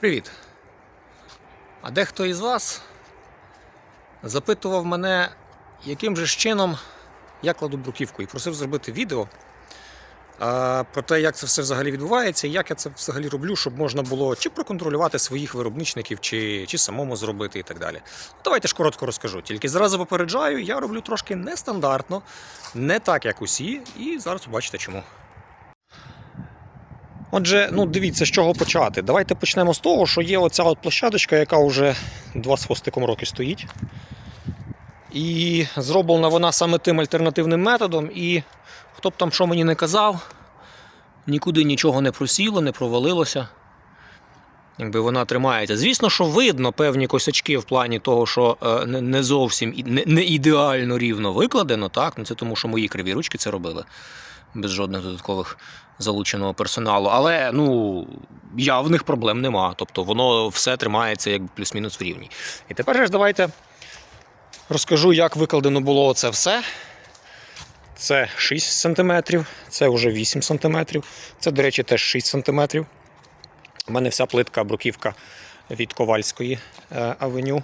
Привіт! А дехто із вас запитував мене, яким же чином я кладу бруківку і просив зробити відео про те, як це все взагалі відбувається, і як я це взагалі роблю, щоб можна було чи проконтролювати своїх виробничників, чи, чи самому зробити і так далі. Ну, Давайте ж коротко розкажу. Тільки зразу попереджаю, я роблю трошки нестандартно, не так, як усі, і зараз побачите чому. Отже, ну дивіться, з чого почати. Давайте почнемо з того, що є оця от площадочка, яка вже два з хвостиком роки стоїть. І зроблена вона саме тим альтернативним методом. І хто б там що мені не казав, нікуди нічого не просіло, не провалилося. Якби вона тримається. Звісно, що видно певні косячки в плані того, що е, не- зовсім не ідеально рівно викладено, так? Ну, це тому, що мої криві ручки це робили без жодних додаткових залученого персоналу. Але ну, явних проблем нема. Тобто воно все тримається як плюс-мінус в рівні. І тепер ж давайте розкажу, як викладено було це все. Це 6 см, це вже 8 см, це, до речі, теж 6 см. У мене вся плитка бруківка від Ковальської е, авеню.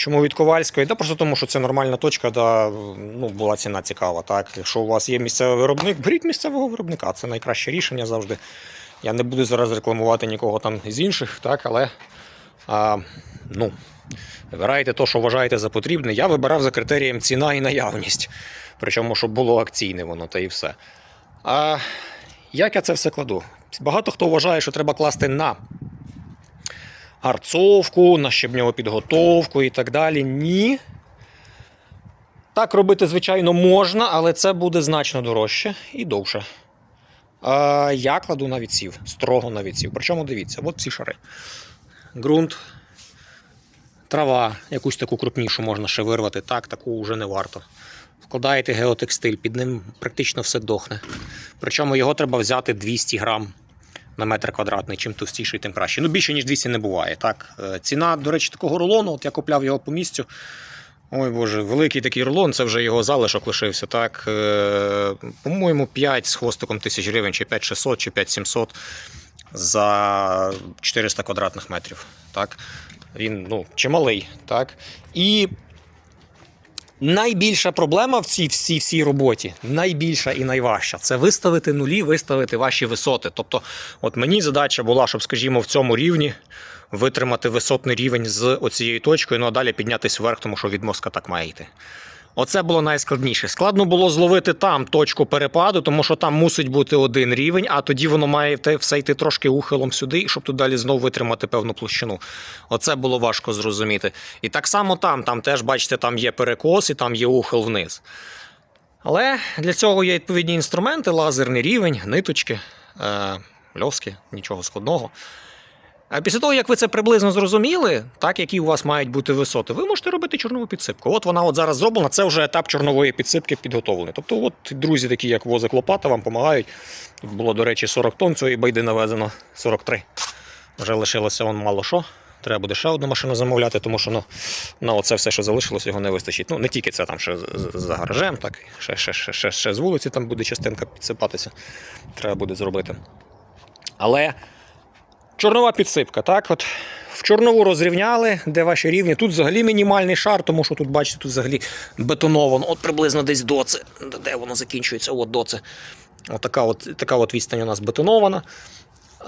Чому від Ковальської? Да просто тому, що це нормальна точка, де ну, була ціна цікава. Так? Якщо у вас є місцевий виробник, беріть місцевого виробника. Це найкраще рішення завжди. Я не буду зараз рекламувати нікого там з інших, так, але а, ну, вибирайте те, що вважаєте за потрібне. Я вибирав за критерієм ціна і наявність. Причому, щоб було акційне воно та і все. А як я це все кладу? Багато хто вважає, що треба класти на гарцовку, на щебньову підготовку і так далі. Ні. Так робити, звичайно, можна, але це буде значно дорожче і довше. А я кладу на відсів, строго на відсів. Причому дивіться, от ці шари. Ґрунт, трава, якусь таку крупнішу можна ще вирвати, так, таку вже не варто. Вкладаєте геотекстиль, під ним практично все дохне. Причому його треба взяти 200 грам на метр квадратний. Чим товстіший, тим краще. Ну, більше, ніж 200 не буває. Так? Е, Ціна, до речі, такого рулону, от я купляв його по місцю. Ой Боже, великий такий рулон, це вже його залишок лишився. Так? Е, По-моєму, 5 з хвостиком тисяч гривень, чи 5600, чи 5700 за 400 квадратних метрів. Так? Він ну, чималий. Так? І Найбільша проблема в цій всій всій роботі, найбільша і найважча, це виставити нулі, виставити ваші висоти. Тобто, от мені задача була, щоб, скажімо, в цьому рівні витримати висотний рівень з оцією точкою, ну а далі піднятися вверх, тому що від мозка так має йти. Оце було найскладніше. Складно було зловити там точку перепаду, тому що там мусить бути один рівень, а тоді воно має все йти трошки ухилом сюди, щоб тут далі знову витримати певну площину. Оце було важко зрозуміти. І так само там, там теж, бачите, там є перекос і там є ухил вниз. Але для цього є відповідні інструменти: лазерний рівень, ниточки, е, льоски, нічого складного. А після того, як ви це приблизно зрозуміли, так які у вас мають бути висоти, ви можете робити чорнову підсипку. От вона от зараз зроблена, це вже етап чорнової підсипки підготовлений. Тобто, от друзі, такі як возик Лопата, вам допомагають. Тут було, до речі, 40 тонн цієї байди навезено, 43. Вже лишилося вон мало що. Треба буде ще одну машину замовляти, тому що ну, на оце все, що залишилось, його не вистачить. Ну, не тільки це там ще за гаражем, так, ще, ще, ще, ще, ще з вулиці там буде частинка підсипатися. Треба буде зробити. Але чорнова підсипка, так? От в чорнову розрівняли, де ваші рівні. Тут взагалі мінімальний шар, тому що тут, бачите, тут взагалі бетоновано, от приблизно десь до це. Де воно закінчується? От до це. От така от, така от відстань у нас бетонована.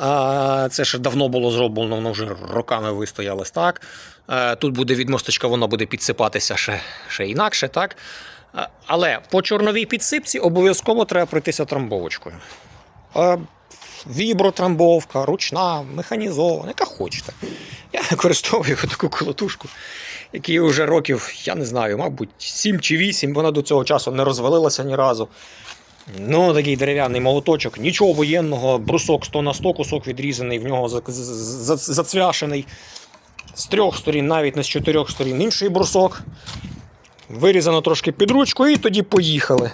А, Це ще давно було зроблено, воно вже роками вистоялось так. Е, Тут буде від мосточка, воно буде підсипатися ще, ще інакше, так? Е, Але по чорновій підсипці обов'язково треба пройтися трамбовочкою. Е, Вібротрамбовка, ручна, механізована, яка хочете. Я використовую таку колотушку, якій вже років, я не знаю, мабуть, 7 чи 8, вона до цього часу не розвалилася ні разу. Ну, такий дерев'яний молоточок, нічого воєнного, брусок 100 на 100, кусок відрізаний, в нього за- за- за- зацвяшений. З трьох сторін, навіть не з чотирьох сторін, інший брусок. Вирізано трошки під ручку і тоді поїхали.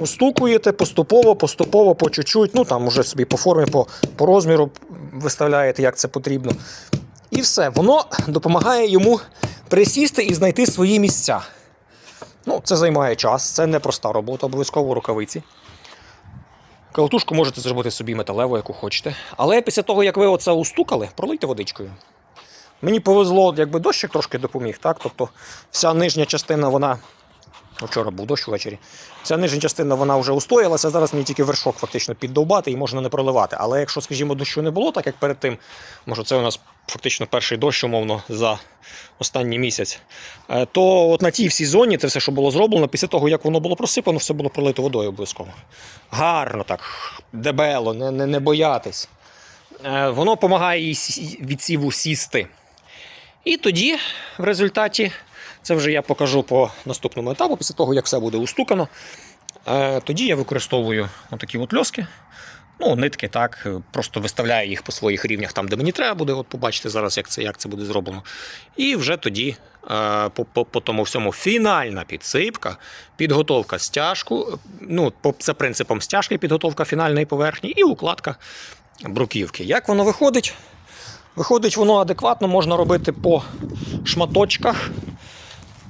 Устукуєте поступово, поступово, по чуть-чуть, ну там уже собі по формі, по, по розміру виставляєте, як це потрібно. І все, воно допомагає йому присісти і знайти свої місця. Ну, це займає час, це непроста робота, обов'язково рукавиці. Калатушку можете зробити собі металеву, яку хочете. Але після того, як ви оце устукали, пролийте водичкою. Мені повезло, якби дощик трошки допоміг, так? Тобто вся нижня частина, вона. Вчора був дощ ввечері. Ця нижня частина вона вже устоялася. Зараз мені тільки вершок фактично піддовбати і можна не проливати. Але якщо, скажімо, дощу не було, так як перед тим, може, це у нас фактично перший дощ, умовно, за останній місяць, е, то от на тій всій зоні це все, що було зроблено, після того, як воно було просипано, все було пролито водою обов'язково. Гарно так, дебело, не, не, не боятись. Е, Воно допомагає їй сі- відсіву сісти. І тоді, в результаті, це вже я покажу по наступному етапу, після того, як все буде устукано. Е, Тоді я використовую отакі от льоски. Ну, нитки, так, просто виставляю їх по своїх рівнях там, де мені треба буде. От побачите зараз, як це, як це буде зроблено. І вже тоді, е, по, по, по тому всьому, фінальна підсипка, підготовка стяжку. Ну, по, принципом стяжки, підготовка фінальної поверхні і укладка бруківки. Як воно виходить? Виходить, воно адекватно можна робити по шматочках,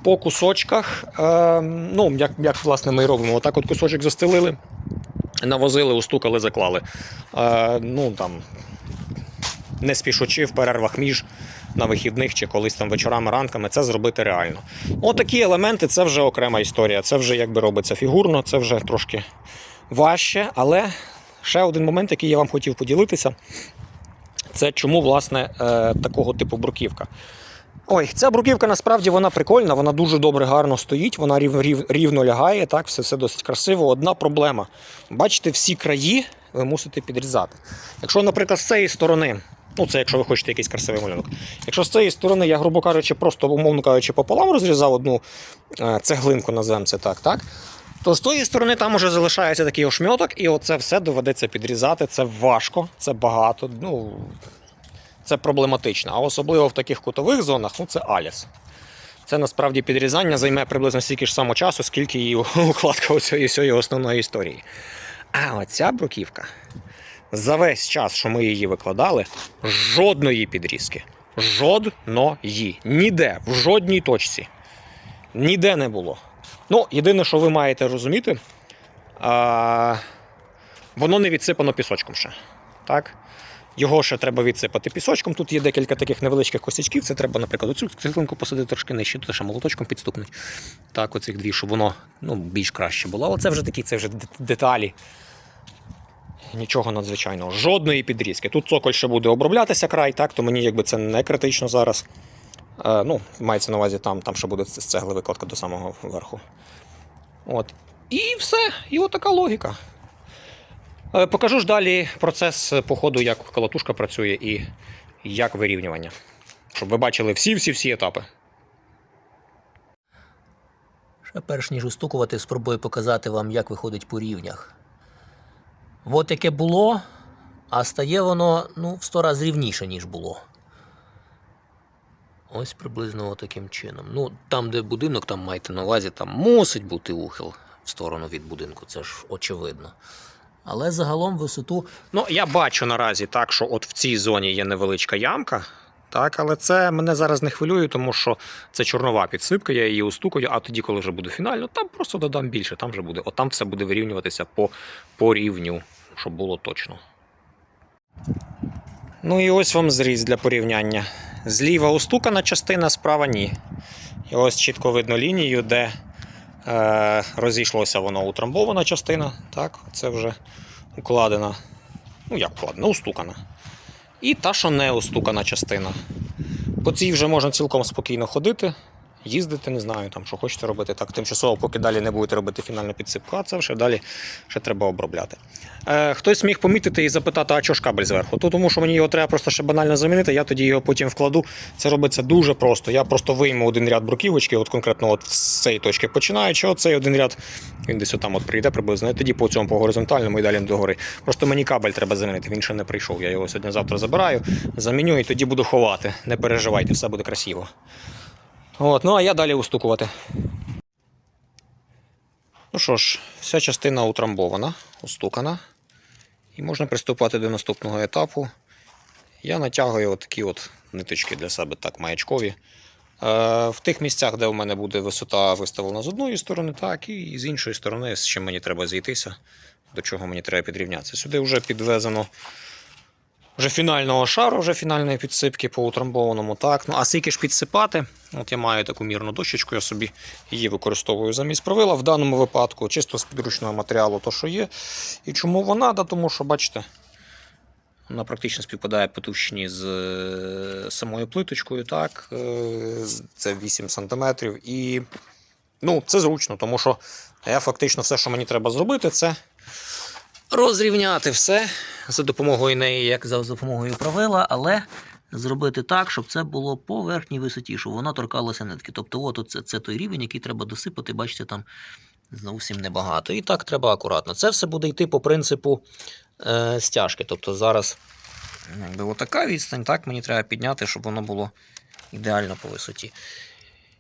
по кусочках. Е, ну, як, як власне ми і робимо. Отак от кусочок застелили, навозили, устукали, заклали. Е, ну, там, не спішучи в перервах між на вихідних чи колись там вечорами, ранками, це зробити реально. Отакі елементи це вже окрема історія. Це вже якби робиться фігурно, це вже трошки важче. Але ще один момент, який я вам хотів поділитися. Це чому, власне, е, такого типу бруківка. Ой, ця бруківка насправді вона прикольна, вона дуже добре, гарно стоїть, вона рів, рів, рівно лягає, так, все, все досить красиво. Одна проблема. Бачите, всі краї ви мусите підрізати. Якщо, наприклад, з цієї сторони, ну це якщо ви хочете якийсь красивий малюнок. Якщо з цієї сторони я, грубо кажучи, просто, умовно кажучи, пополам розрізав одну е, цеглинку називаємо це так, так? То з тої сторони там уже залишається такий ошмьоток, і оце все доведеться підрізати. Це важко, це багато. Ну, це проблематично. А особливо в таких кутових зонах, ну це аліс. Це насправді підрізання займе приблизно стільки ж само часу, скільки і укладка всієї основної історії. А оця бруківка за весь час, що ми її викладали, жодної підрізки. Жодної. Ніде, в жодній точці. Ніде не було. Ну, єдине, що ви маєте розуміти, а, воно не відсипано пісочком ще. Так? Його ще треба відсипати пісочком. Тут є декілька таких невеличких косячків. Це треба, наприклад, оцю цеглинку посадити трошки нижче, тут ще молоточком підстукнуть. Так, оцих дві, щоб воно ну, більш краще було. Але це вже такі, це вже деталі. Нічого надзвичайного. Жодної підрізки. Тут цоколь ще буде оброблятися край, так, то мені якби це не критично зараз. Е, ну, мається на увазі там, там ще буде з цегли викладка до самого верху. От. І все. І от така логіка. Е, Покажу ж далі процес е, по ходу, як калатушка працює і як вирівнювання. Щоб ви бачили всі-всі-всі етапи. Ще перш ніж устукувати, спробую показати вам, як виходить по рівнях. От яке було, а стає воно ну, в 100 разів рівніше, ніж було. Ось приблизно таким чином. Ну, там, де будинок, там маєте на увазі, там мусить бути ухил в сторону від будинку, це ж очевидно. Але загалом висоту Ну, я бачу наразі так, що от в цій зоні є невеличка ямка. Так, але це мене зараз не хвилює, тому що це чорнова підсипка, я її устукаю, а тоді, коли вже буде фінально, там просто додам більше, там вже буде. От там все буде вирівнюватися по, по рівню, щоб було точно. Ну і ось вам зріз для порівняння. Зліва устукана частина, справа ні. І ось чітко видно лінію, де розійшлося воно утрамбована частина. Так, це вже укладена. Ну, як укладена, устукана. І та, що не устукана частина. По цій вже можна цілком спокійно ходити, їздити, не знаю, там, що хочете робити. Так, тимчасово, поки далі не будете робити фінальну підсипку, а це вже далі ще треба обробляти. Е, хтось міг помітити і запитати, а чого ж кабель зверху? То тому що мені його треба просто ще банально замінити, я тоді його потім вкладу. Це робиться дуже просто. Я просто вийму один ряд бруківочки, от конкретно от з цієї точки починаючи, оцей один ряд, він десь отам от прийде приблизно, і тоді по цьому по горизонтальному і далі догори. Просто мені кабель треба замінити, він ще не прийшов. Я його сьогодні-завтра забираю, заміню і тоді буду ховати. Не переживайте, все буде красиво. От, ну а я далі устукувати. Ну що ж, вся частина утрамбована, устукана. І можна приступати до наступного етапу. Я натягую такі от ниточки для себе так маячкові. Е, в тих місцях, де у мене буде висота виставлена з одної сторони, так, і з іншої сторони, з чим мені треба зійтися, до чого мені треба підрівнятися. Сюди вже підвезено вже фінального шару, вже фінальної підсипки по утрамбованому. Так. Ну, а скільки ж підсипати? От я маю таку мірну дощечку, я собі її використовую замість правила. В даному випадку чисто з підручного матеріалу, то що є. І чому вона? Да, тому що, бачите, вона практично співпадає по товщині з е, самою плиточкою. Так, Е, це 8 см. І ну, це зручно, тому що я фактично все, що мені треба зробити, це розрівняти все за допомогою неї, як за допомогою правила, але зробити так, щоб це було по верхній висоті, щоб воно торкалося нитки. Тобто, от це, це той рівень, який треба досипати, бачите, там зовсім небагато. І так треба акуратно. Це все буде йти по принципу е, стяжки. Тобто зараз якби отака відстань, так мені треба підняти, щоб воно було ідеально по висоті.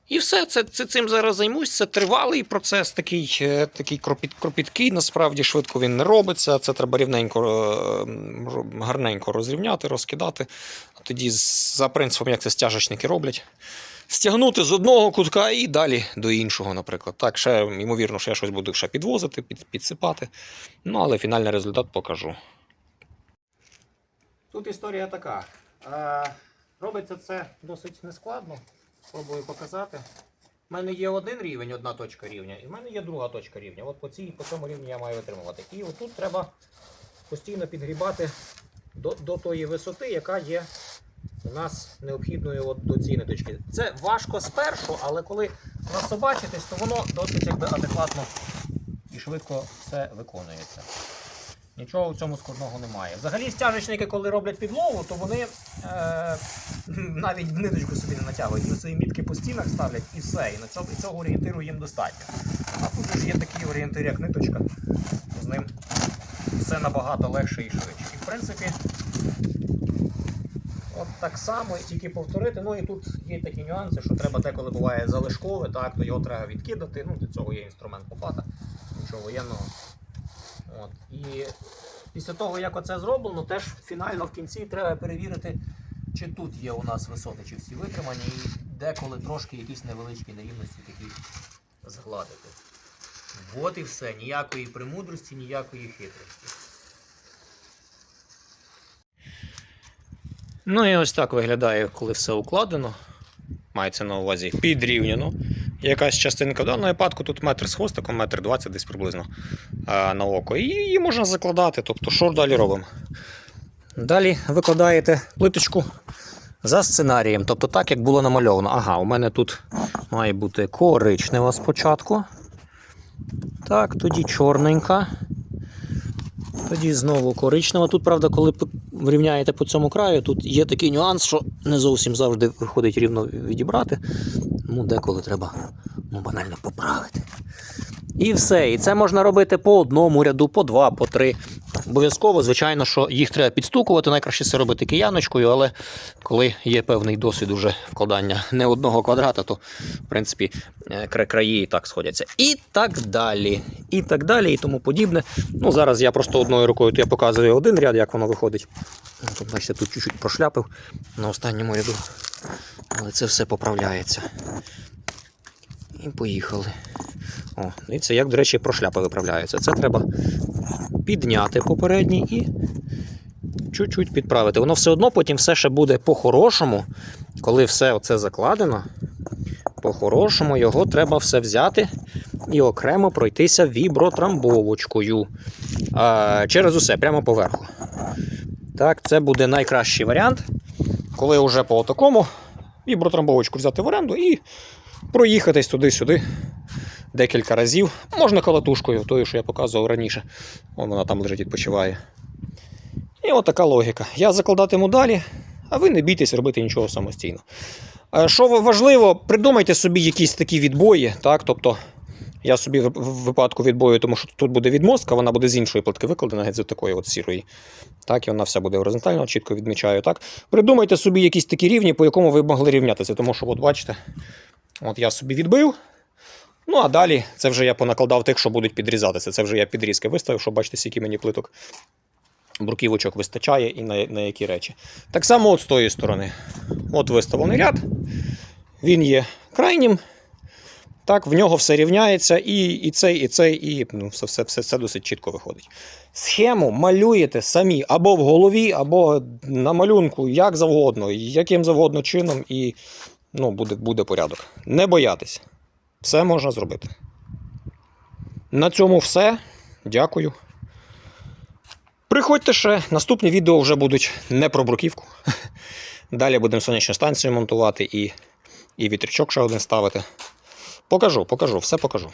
І все, це, це цим зараз займусь. Це тривалий процес, такий, е, такий кропіт, кропіткий. Насправді швидко він не робиться. Це треба рівненько, е, гарненько розрівняти, розкидати. А тоді, за принципом, як це стяжечники роблять, стягнути з одного кутка і далі до іншого, наприклад. Так, ще, ймовірно, що я щось буду ще підвозити, під, підсипати. Ну, але фінальний результат покажу. Тут історія така. Е, робиться це досить нескладно. Спробую показати. У мене є один рівень, одна точка рівня, і в мене є друга точка рівня. От по цій по цьому рівні я маю отримувати. І отут треба постійно підгрібати до, до тої висоти, яка є у нас необхідною от до цієї точки. Це важко спершу, але коли насобачитесь, то воно досить якби адекватно і швидко все виконується. Нічого в цьому складного немає. Взагалі стяжечники, коли роблять підлогу, то вони е, навіть ниточку собі не натягують. Вони свої мітки по стінах ставлять і все. І на цьому, і цього орієнтиру їм достатньо. А тут ж є такий орієнтир, як ниточка. З ним все набагато легше і швидше. І в принципі, от так само, тільки повторити. Ну і тут є такі нюанси, що треба деколи буває залишкове, так, то його треба відкидати. Ну, для цього є інструмент лопата, нічого воєнного. От. І після того, як оце зроблено, теж фінально в кінці треба перевірити, чи тут є у нас висоти, чи всі витримані, і деколи трошки якісь невеличкі нерівності такі згладити. От і все. Ніякої премудрості, ніякої хитрості. Ну і ось так виглядає, коли все укладено. Мається на увазі підрівняно. Якась частинка в випадку тут метр з хвостиком, метр двадцять десь приблизно а, на око. І її можна закладати. Тобто, що далі робимо? Далі викладаєте плиточку за сценарієм, тобто так, як було намальовано. Ага, у мене тут має бути коричнева спочатку. Так, тоді чорненька. Тоді знову коричнева. Тут, правда, коли вирівняєте рівняєте по цьому краю, тут є такий нюанс, що не зовсім завжди виходить рівно відібрати. Ну, деколи треба ну, банально поправити. І все. І це можна робити по одному ряду, по два, по три. Обов'язково, звичайно, що їх треба підстукувати. Найкраще це робити кияночкою, але коли є певний досвід уже вкладання не одного квадрата, то в принципі е, краї і так сходяться. І так далі. І так далі, і тому подібне. Ну, зараз я просто одною рукою то я показую один ряд, як воно виходить. Ну, Тут, бачите, тут чуть-чуть прошляпив на останньому ряду. Але це все поправляється. І поїхали. О, дивіться, як, до речі, прошляпи виправляються. Це треба підняти попередній і чуть-чуть підправити. Воно все одно потім все ще буде по-хорошому, коли все оце закладено. По-хорошому його треба все взяти і окремо пройтися вібротрамбовочкою. А, через усе, прямо поверху. Так, це буде найкращий варіант, коли вже по такому вібротрамбовочку взяти в оренду і проїхатись туди-сюди декілька разів. Можна колотушкою, тою, що я показував раніше. Вон вона там лежить, відпочиває. І от така логіка. Я закладатиму далі, а ви не бійтесь робити нічого самостійно. Е, Що важливо, придумайте собі якісь такі відбої. Так? Тобто, я собі в випадку відбою, тому що тут буде відмостка, вона буде з іншої плитки викладена, геть з такої от сірої. Так, і вона вся буде горизонтально, чітко відмічаю. Так? Придумайте собі якісь такі рівні, по якому ви могли рівнятися. Тому що, от бачите, от я собі відбив. Ну, а далі це вже я понакладав тих, що будуть підрізатися. Це вже я підрізки виставив, щоб бачите, скільки мені плиток бруківочок вистачає і на, на які речі. Так само от з тої сторони. От виставлений ряд. Він є крайнім. Так, в нього все рівняється, і, і цей, і цей, і ну, все, все, все, все досить чітко виходить. Схему малюєте самі або в голові, або на малюнку, як завгодно, яким завгодно чином, і ну, буде, буде порядок. Не боятись. Все можна зробити. На цьому все. Дякую. Приходьте ще, наступні відео вже будуть не про бруківку. Далі будемо сонячну станцію монтувати і, і вітрячок ще один ставити. Покажу, покажу, все покажу.